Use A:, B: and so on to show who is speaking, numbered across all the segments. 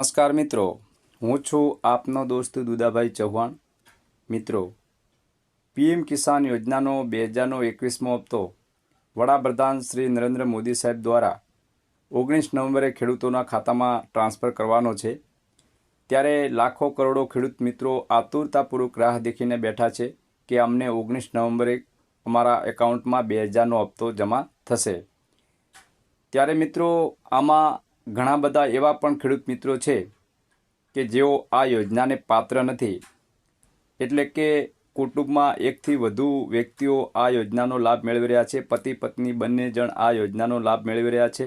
A: નમસ્કાર મિત્રો, હું છું આપનો દોસ્ત દુદાભાઈ ચૌહાણ. મિત્રો, પીએમ કિસાન યોજનાનો બે હજારનો એકવીસમો હપ્તો વડાપ્રધાન શ્રી નરેન્દ્ર મોદી સાહેબ દ્વારા ઓગણીસ નવેમ્બરે ખેડૂતોના ખાતામાં ટ્રાન્સફર કરવાનો છે. ત્યારે લાખો કરોડો ખેડૂત મિત્રો આતુરતાપૂર્વક રાહ દેખીને બેઠા છે કે અમને ઓગણીસ નવેમ્બરે અમારા એકાઉન્ટમાં બે હજારનો હપ્તો જમા થશે. ત્યારે મિત્રો, આમાં ઘણા બધા એવા પણ ખેડૂત મિત્રો છે કે જેઓ આ યોજનાને પાત્ર નથી. એટલે કે કુટુંબમાં એકથી વધુ વ્યક્તિઓ આ યોજનાનો લાભ મેળવી રહ્યા છે. પતિ, પત્ની બંને જણ આ યોજનાનો લાભ મેળવી રહ્યા છે.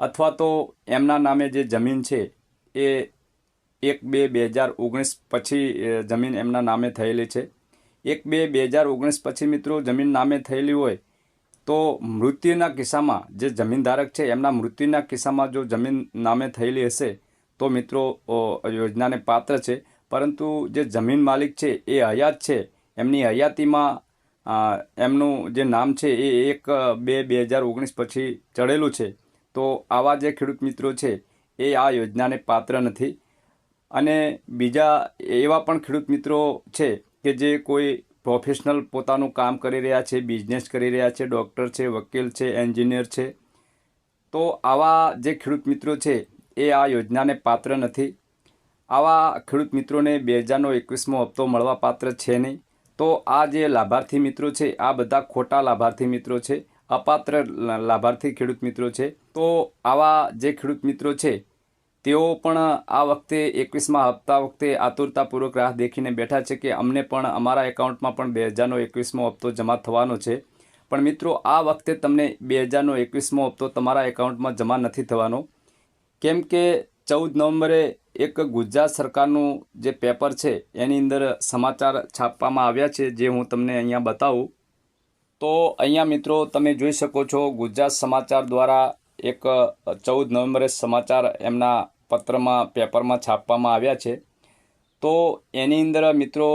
A: અથવા તો એમના નામે જે જમીન છે એ એક બે બે હજાર ઓગણીસ પછી જમીન એમના નામે થયેલી છે. એક બે બે હજાર ઓગણીસ પછી મિત્રો જમીન નામે થયેલી હોય તો મૃત્યુના કિસ્સામાં જે જમીનધારક છે, એમના મૃત્યુના કિસ્સામાં જો જમીન નામે થયેલી હશે, તો મિત્રો યોજનાને પાત્ર છે. પરંતુ જે જમીન માલિક છે, એ હયાત છે. એમની હયાતીમાં એમનું જે નામ છે, એ એક, બે બે હજાર ઓગણીસ પછી ચડેલું છે. તો આવા જે ખેડૂત મિત્રો છે, એ આ યોજનાને પાત્ર નથી. અને બીજા એવા પણ ખેડૂત મિત્રો છે કે જે કોઈ પ્રોફેશનલ પોતાનું કામ કરી રહ્યા છે, બિઝનેસ કરી રહ્યા છે, ડૉક્ટર છે, વકીલ છે, એન્જિનિયર છે. તો આવા જે ખેડૂત મિત્રો છે, એ આ યોજનાને પાત્ર નથી. આવા ખેડૂત મિત્રોને બે હજારનો એકવીસમો હપ્તો મળવા પાત્ર છે નહીં. તો આ જે લાભાર્થી મિત્રો છે, આ બધા ખોટા લાભાર્થી મિત્રો છે, અપાત્ર લાભાર્થી ખેડૂત મિત્રો છે. તો આવા જે ખેડૂત મિત્રો છે તેઓ પણ આ વખતે એકવીસમાં હપ્તા વખતે આતુરતાપૂર્વક રાહ દેખીને બેઠા છે કે અમને પણ અમારા એકાઉન્ટમાં પણ બે હજારનો એકવીસમો હપ્તો જમા થવાનો છે. પણ મિત્રો, આ વખતે તમને બે હજારનો એકવીસમો હપ્તો તમારા એકાઉન્ટમાં જમા નથી થવાનો. કેમ કે ચૌદ નવેમ્બરે એક ગુજરાત સરકારનું જે પેપર છે, એની અંદર સમાચાર છાપવામાં આવ્યા છે, જે હું તમને અહીંયા બતાવું. તો અહીંયા મિત્રો, તમે જોઈ શકો છો, ગુજરાત સમાચાર દ્વારા એક ચૌદ નવેમ્બરે સમાચાર એમના પત્રમાં, પેપરમાં છાપવામાં આવ્યા છે. તો એની અંદર મિત્રો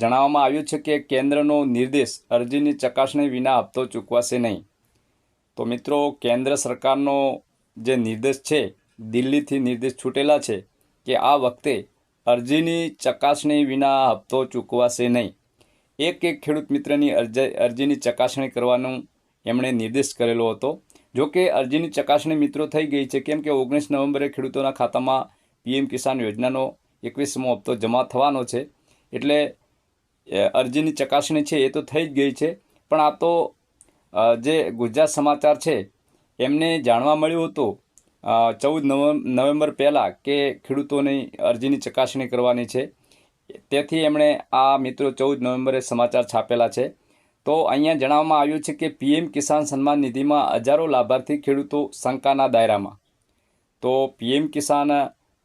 A: જણાવવામાં આવ્યું છે કે કેન્દ્રનો નિર્દેશ અરજીની ચકાસણી વિના હપ્તો ચૂકવાશે નહીં. તો મિત્રો, કેન્દ્ર સરકારનો જે નિર્દેશ છે, દિલ્હીથી નિર્દેશ છૂટેલા છે કે આ વખતે અરજીની ચકાસણી વિના હપ્તો ચૂકવાશે નહીં. એક એક ખેડૂત મિત્રની અરજી, અરજીની ચકાસણી કરવાનું એમણે નિર્દેશ કરેલો હતો. જો કે અરજીની ચકાસણી મિત્રો થઈ ગઈ છે. કેમ કે ઓગણીસ નવેમ્બરે ખેડૂતોના ખાતામાં પીએમ કિસાન યોજનાનો એકવીસમો હપ્તો જમા થવાનો છે. એટલે અરજીની ચકાસણી છે એ તો થઈ જ ગઈ છે. પણ આ તો જે ગુજરાત સમાચાર છે, એમને જાણવા મળ્યું હતું ચૌદ નવેમ્બર પહેલાં કે ખેડૂતોની અરજીની ચકાસણી કરવાની છે. તેથી એમણે આ મિત્રો ચૌદ નવેમ્બરે સમાચાર છાપેલા છે. તો અહીંયા જણાવવામાં આવ્યું છે કે પીએમ કિસાન સન્માન નિધિમાં હજારો લાભાર્થી ખેડૂતો શંકાના દાયરામાં. તો પીએમ કિસાન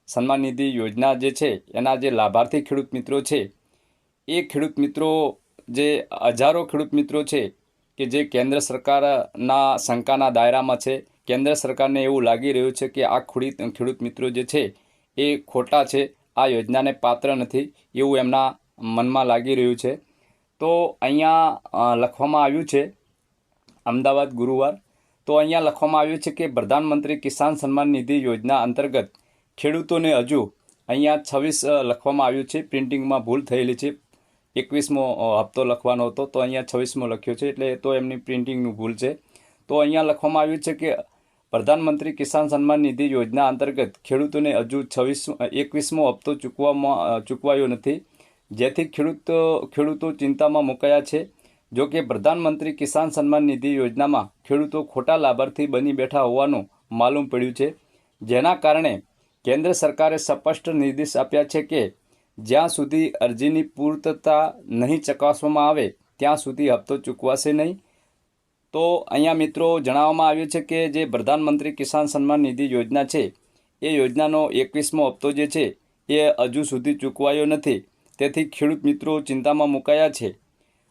A: સન્માન નિધિ યોજના જે છે, એના જે લાભાર્થી ખેડૂત મિત્રો છે, એ ખેડૂત મિત્રો જે હજારો ખેડૂત મિત્રો છે, કે જે કેન્દ્ર સરકારના શંકાના દાયરામાં છે, કેન્દ્ર સરકારને એવું લાગી રહ્યું છે કે આ ખેડૂત ખેડૂત મિત્રો જે છે, એ ખોટા છે, આ યોજનાને પાત્ર નથી એવું એમના મનમાં લાગી રહ્યું છે. તો અહીંયા લખવામાં આવ્યું છે, અમદાવાદ ગુરુવાર. તો અહીંયા લખવામાં આવ્યું છે કે પ્રધાનમંત્રી કિસાન સન્માન નિધિ યોજના અંતર્ગત ખેડૂતોને હજુ અહીંયા છવ્વીસ લખવામાં આવ્યું છે. પ્રિન્ટિંગમાં ભૂલ થયેલી છે. એકવીસમો હપ્તો લખવાનો હતો. તો અહીંયા છવ્વીસમો લખ્યો છે. એટલે તો એમની પ્રિન્ટિંગનું ભૂલ છે. તો અહીંયા લખવામાં આવ્યું છે કે પ્રધાનમંત્રી કિસાન સન્માન નિધિ યોજના અંતર્ગત ખેડૂતોને હજુ છવ્વીસ એકવીસમો હપ્તો ચૂકવામાં ચૂકવાયો નથી. જેથી ખેડૂતો ખેડૂતો ચિંતામાં મુકાયા છે. જો કે પ્રધાનમંત્રી કિસાન સન્માન નિધિ યોજનામાં ખેડૂતો ખોટા લાભાર્થી બની બેઠા હોવાનું માલુમ પડ્યું છે. જેના કારણે કેન્દ્ર સરકારે સ્પષ્ટ નિર્દેશ આપ્યા છે કે જ્યાં સુધી અરજીની પૂર્તતા નહીં ચકાસવામાં આવે, ત્યાં સુધી હપ્તો ચૂકવાશે નહીં. તો અહીંયા મિત્રો જણાવવામાં આવ્યું છે કે જે પ્રધાનમંત્રી કિસાન સન્માન નિધિ યોજના છે, એ યોજનાનો એકવીસમો હપ્તો જે છે, એ હજુ સુધી ચૂકવાયો નથી. તેથી ખેડૂત મિત્રો ચિંતામાં મુકાયા છે.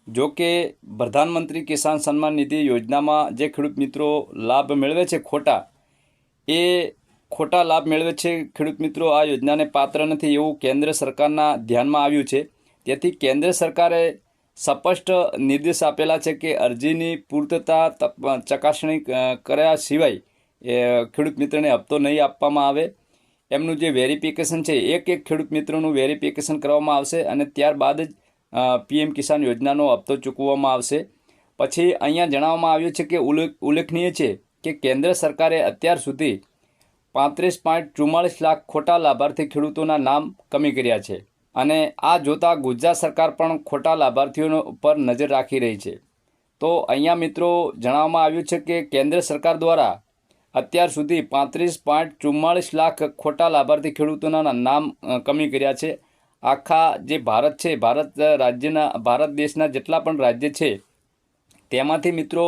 A: જો કે પ્રધાનમંત્રી કિસાન સન્માન નિધિ યોજનામાં જે ખેડૂત મિત્રો લાભ મેળવે છે ખોટા, એ ખોટા લાભ મેળવે છે ખેડૂત મિત્રો. આ યોજનાને પાત્ર નથી એવું કેન્દ્ર સરકારના ધ્યાનમાં આવ્યું છે. તેથી કેન્દ્ર સરકારે સ્પષ્ટ નિર્દેશ આપેલા છે કે અરજીની પૂર્તતા ચકાસણી કર્યા સિવાય ખેડૂત મિત્રને હપ્તો નહીં આપવામાં આવે. એમનું જે વેરિફિકેશન છે, એક એક ખેડૂત મિત્રોનું વેરિફિકેશન કરવામાં આવશે અને ત્યારબાદ જ પીએમ કિસાન યોજનાનો હપ્તો ચૂકવવામાં આવશે. પછી અહીંયા જણાવવામાં આવ્યું છે કે ઉલ્લેખ ઉલ્લેખનીય છે કે કેન્દ્ર સરકારે અત્યાર સુધી પાંત્રીસ પોઈન્ટ ચુમ્માળીસ લાખ ખોટા લાભાર્થી ખેડૂતોના નામ કમી કર્યા છે અને આ જોતા ગુજરાત સરકાર પણ ખોટા લાભાર્થીઓનો પર નજર રાખી રહી છે. તો અહીંયા મિત્રો જણાવવામાં આવ્યું છે કે કેન્દ્ર સરકાર દ્વારા અત્યાર સુધી પાંત્રીસ પોઈન્ટ ચુમ્માળીસ લાખ ખોટા લાભાર્થી ખેડૂતોના નામ કમી કર્યા છે. આખા જે ભારત છે, ભારત રાજ્યના, ભારત દેશના જેટલા પણ રાજ્ય છે, તેમાંથી મિત્રો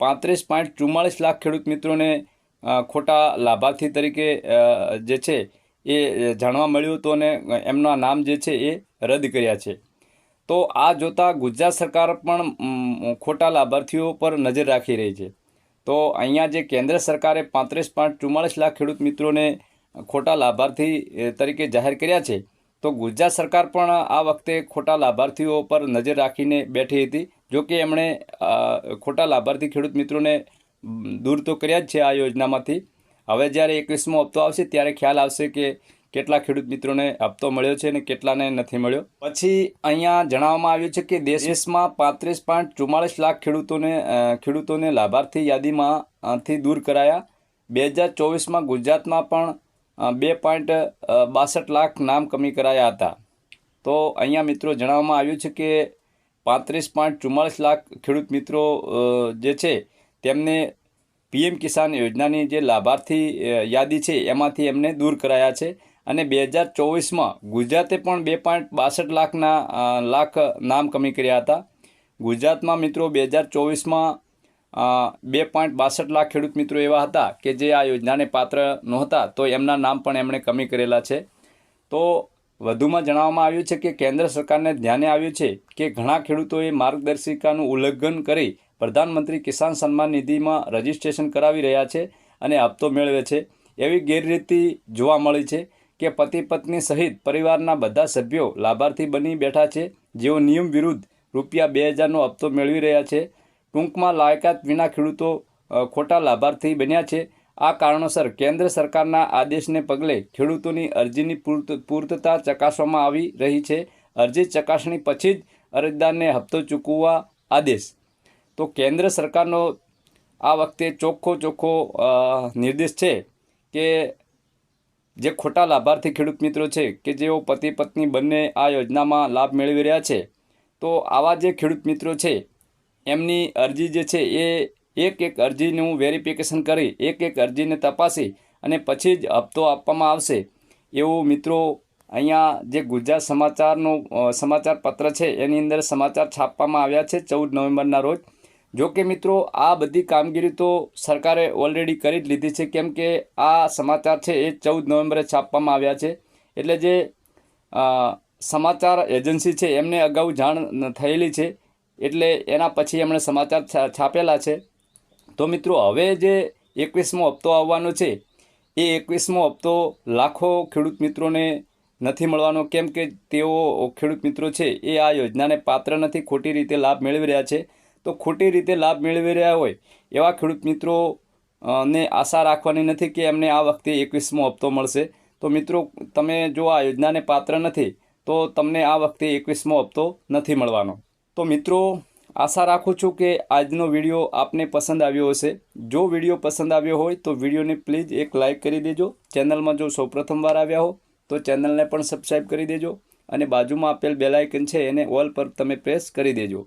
A: પાંત્રીસ પોઈન્ટ ચુમ્માળીસ લાખ ખેડૂત મિત્રોને ખોટા લાભાર્થી તરીકે જે છે, એ જાણવા મળ્યું હતું અને એમના નામ જે છે, એ રદ કર્યા છે. તો આ જોતાં ગુજરાત સરકાર પણ ખોટા લાભાર્થીઓ પર નજર રાખી રહી છે. તો અહીંયા જે કેન્દ્ર સરકારે પાંત્રીસ પોઈન્ટ ચુમ્માળીસ લાખ ખેડૂત મિત્રોને ખોટા લાભાર્થી તરીકે જાહેર કર્યા છે, તો ગુજરાત સરકાર પણ આ વખતે ખોટા લાભાર્થીઓ પર નજર રાખીને બેઠી હતી, જો કે એમણે ખોટા લાભાર્થી ખેડૂત મિત્રોને દૂર તો કર્યા જ છે આ યોજનામાંથી. હવે જ્યારે એકવીસમો હપ્તો આવશે, ત્યારે ખ્યાલ આવશે કે કેટલા ખેડૂત મિત્રોને હપ્તો મળ્યો છે અને કેટલાને નથી મળ્યો? પછી અહીંયા જણાવવામાં આવ્યું છે કે દેશમાં પાંત્રીસ પોઈન્ટ ચુમ્માળીસ લાખ ખેડૂતોને ખેડૂતોને લાભાર્થી યાદીમાંથી દૂર કરાયા. બે હજાર ચોવીસમાં ગુજરાતમાં પણ બે પોઈન્ટ બાસઠ લાખ નામ કમી કરાયા હતા. તો અહીંયા મિત્રો જણાવવામાં આવ્યું છે કે પાંત્રીસ પોઈન્ટ ચુમ્માળીસ લાખ ખેડૂત મિત્રો જે છે તેમને પીએમ કિસાન યોજનાની જે લાભાર્થી યાદી છે એમાંથી એમને દૂર કરાયા છે. અને બે હજાર ચોવીસમાં ગુજરાતે પણ બે પોઈન્ટ બાસઠ લાખના લાખ નામ કમી કર્યા હતા. ગુજરાતમાં મિત્રો બે હજાર ચોવીસમાં બે પોઈન્ટ બાસઠ લાખ ખેડૂત મિત્રો એવા હતા કે જે આ યોજનાને પાત્ર નહોતા, તો એમના નામ પણ એમણે કમી કરેલા છે. તો વધુમાં જણાવવામાં આવ્યું છે કે કેન્દ્ર સરકારને ધ્યાને આવ્યું છે કે ઘણા ખેડૂતોએ માર્ગદર્શિકાનું ઉલ્લંઘન કરી પ્રધાનમંત્રી કિસાન સન્માન નિધિમાં રજીસ્ટ્રેશન કરાવી રહ્યા છે અને હપ્તો મેળવે છે. એવી ગેરરીતિ જોવા મળી છે. કે પતિ પત્ની સહિત પરિવારના બધા સભ્યો લાભાર્થી બની બેઠા છે. જેઓ નિયમ વિરુદ્ધ રૂપિયા બે હજારનો હપ્તો મેળવી રહ્યા છે. ટૂંકમાં લાયકાત વિના ખેડૂતો ખોટા લાભાર્થી બન્યા છે. આ કારણોસર કેન્દ્ર સરકારના આદેશને પગલે ખેડૂતોની અરજીની પૂર્ત, પૂર્તતા ચકાસવામાં આવી રહી છે. અરજી ચકાસણી પછી જ અરજદારને હપ્તો ચૂકવવા આદેશ. તો કેન્દ્ર સરકારનો આ વખતે ચોખ્ખો ચોખ્ખો નિર્દેશ છે કે જે ખોટા લાભાર્થી ખેડૂત મિત્રો છે કે જેઓ પતિ, પત્ની બંને આ યોજનામાં લાભ મેળવી રહ્યા છે, તો આવા જે ખેડૂત મિત્રો છે, એમની અરજી જે છે એ એક એક અરજીનું વેરિફિકેશન કરી, એક એક અરજીને તપાસી અને પછી જ હપ્તો આપવામાં આવશે. એવું મિત્રો અહીંયા જે ગુજરાત સમાચારનો સમાચાર પત્ર છે, એની અંદર સમાચાર છાપવામાં આવ્યા છે ચૌદ નવેમ્બરના રોજ. જો કે મિત્રો, આ બધી કામગીરી તો સરકારે ઓલરેડી કરી જ લીધી છે. કેમ કે આ સમાચાર છે એ ચૌદ નવેમ્બરે છાપવામાં આવ્યા છે. એટલે જે સમાચાર એજન્સી છે એમને અગાઉ જાણ થયેલી છે. એટલે એના પછી એમણે સમાચાર છાપેલા છે. તો મિત્રો, હવે જે એકવીસમો હપ્તો આવવાનો છે, એ એકવીસમો હપ્તો લાખો ખેડૂત મિત્રોને નથી મળવાનો. કેમ કે તેઓ ખેડૂત મિત્રો છે એ આ યોજનાને પાત્ર નથી, ખોટી રીતે લાભ મેળવી રહ્યા છે. તો ખોટી રીતે લાભ મેળવી રહ્યા હોય, એવા ખેડૂત મિત્રો ને આશા રાખવાની નથી કે એમને આ વખતે એકવીસમો હપ્તો મળશે. તો મિત્રો, તમે જો આ યોજનાને પાત્ર નથી, તો તમને આ વખતે એકવીસમો હપ્તો નથી મળવાનો. તો મિત્રો, આશા રાખું છું કે આજનો વીડિયો આપને પસંદ આવ્યો હશે. જો વીડિયો પસંદ આવ્યો હોય, તો વિડીયોને પ્લીઝ એક લાઇક કરી દેજો. ચેનલમાં જો સૌપ્રથમ વાર આવ્યા હો, તો ચેનલને પણ સબસ્ક્રાઈબ કરી દેજો અને બાજુમાં આપેલ બેલાઇકન છે, એને ઓલ પર તમે પ્રેસ કરી દેજો.